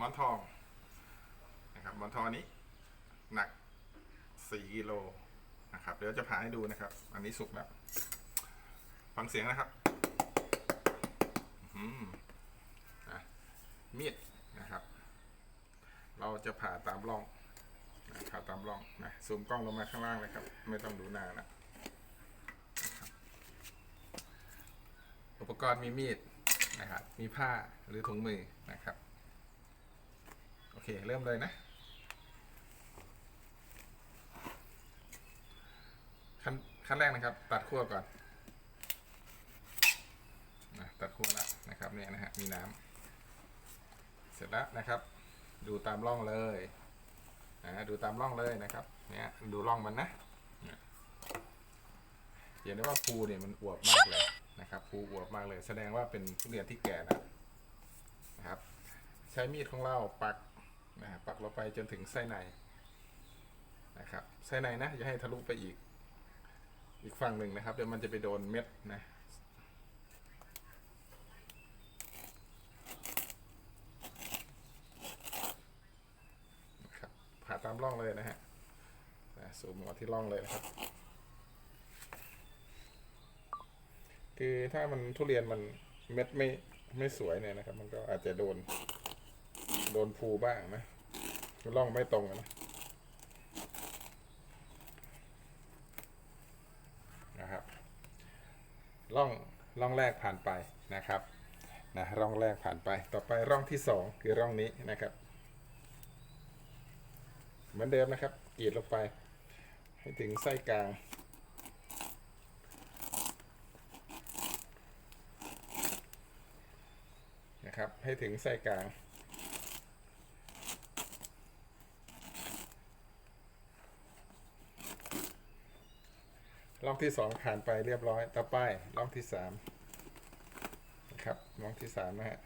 มอนทองนะครับมอนทองอันนี้หนักสี่กิโลนะครับเดี๋ยวจะผ่าให้ดูนะครับ อันนี้สุกแล้วฟังเสียงนะครับอืมนะมีดนะครับ เราจะผ่าตามร่องนะผ่าตามร่องนะซูมกล้องลงมาข้างล่างเลยครับ ไม่ต้องดูหน้านะนะอุปกรณ์มีมีดนะครับมีผ้าหรือถุงมือนะครับ อเค เริ่มเลยนะ ขั้นขั้นแรกนะครับ ตัดขั้วก่อนนะตัดขั้วแล้วนะครับเนี่ยนะฮะมีน้ำเสร็จแล้วนะครับ ดูตามร่องเลยนะดูตามร่องเลยนะครับ เนี่ยดูร่องมันนะเนี่ยเห็นได้ว่าภูเนี่ยมันอวบมากเลยนะครับภูอวบมากเลย แสดงว่าเป็นทุเรียนที่แก่แล้วนะครับ ใช้มีดของเราปัก นะปักลงไปจนถึงไส้ในนะครับไส้ในนะอย่าให้ทะลุไปอีก อีกฝั่งหนึ่งนะครับเดี๋ยวมันจะไปโดนเม็ดนะครับผ่าตามร่องเลยนะฮะสูมมาที่ร่องเลยนะครับ คือถ้ามันทุเรียนมันเม็ดไม่ไม่สวยเนี่ยนะครับ มันก็อาจจะโดน นภูบ้างนะร่องไม่ตรงนะนะครับร่องร่องแรกผ่านไปนะครับนะร่องแรกผ่านไปต่อไปร่องที่สองคือร่องนี้นะครับ เหมือนเดิมนะครับกรีดลงไป ให้ถึงไส้กลางนะครับให้ถึงไส้กลาง ร่องที่สองผ่านไปเรียบร้อย ต่อไปร่องที่สามนะครับร่องที่สามนะฮะ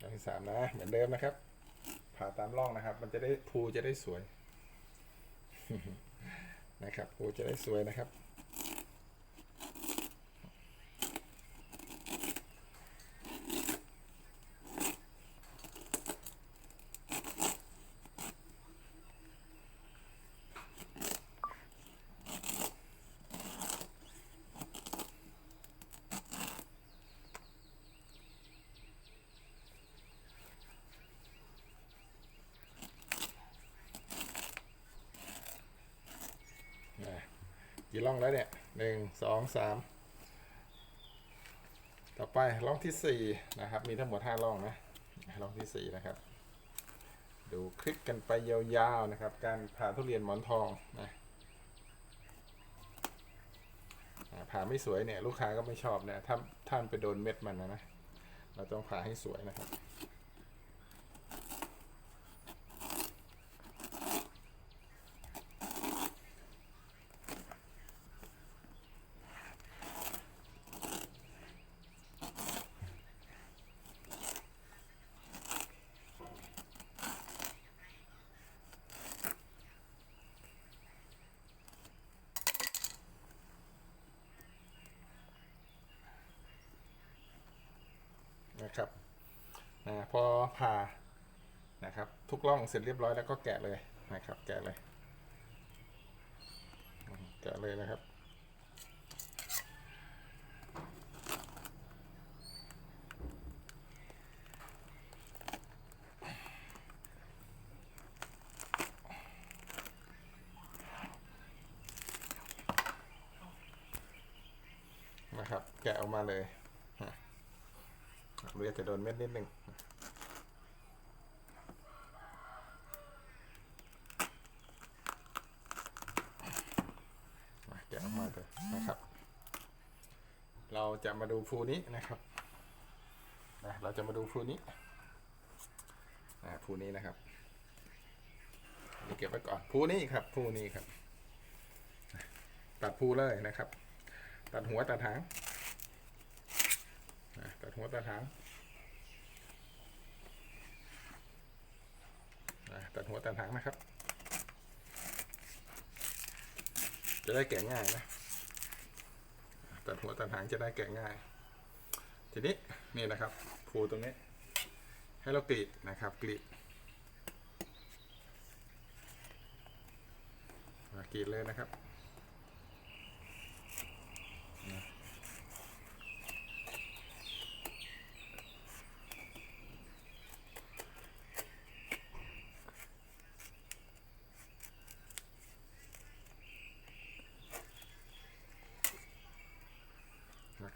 ร่องที่สามนะ เหมือนเดิมนะครับ ผ่าตามร่องนะครับ มันจะได้ภูจะได้สวยนะครับภูจะได้สวยนะครับ นะ กี่ร่องแล้วเนี่ยหนึ่งสองสามต่อไปร่องที่สี่นะครับ มีทั้งหมดห้าร่องนะร่องที่สี่นะครับ ดูคลิปกันไปยาวๆนะครับ การผ่าทุเรียนหมอนทองนะผ่าไม่สวยเนี่ย ลูกค้าก็ไม่ชอบเนี่ยถ้าท่านไปโดนเม็ดมันนะนะ เราต้องผ่าให้สวยนะครับ นะครับอ่าพอผ่านะครับ ทุกร่องเสร็จเรียบร้อยแล้วก็แกะเลยนะครับ แกะเลย แกะเลยนะครับนะครับ แกะออกมาเลย เรือจะโดนเม็ดนิดหนึ่งแกะออกมาเลยนะครับ เราจะมาดูภูนี้นะครับนะเราจะมาดูภูนี้นะภูนี้นะครับนี่เก็บไว้ก่อนภูนี้ครับภูนี้ครับ ตัดภูเลยนะครับ ตัดหัวตัดหางอะตัดหัวตัดหางอะ ตัดหัวตัดหางนะครับ จะได้แกะง่ายนะตัดหัวตัดหางจะได้แกะง่าย ทีนี้นี่นะครับภูตรงนี้ ให้เรากรีดนะครับกรีดกรีดเลยนะครับ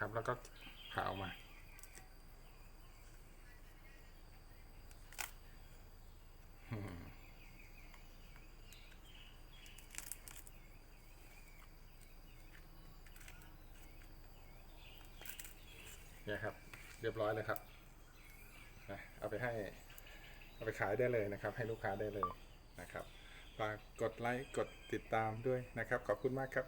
นะครับ แล้วก็ผ่าออกมา เนี่ยครับ เรียบร้อยเลยครับ เอาไปให้ เอาไปขายได้เลยนะครับ ให้ลูกค้าได้เลยนะครับฝากกดไลค์ กดติดตามด้วยนะครับ ขอบคุณมากครับ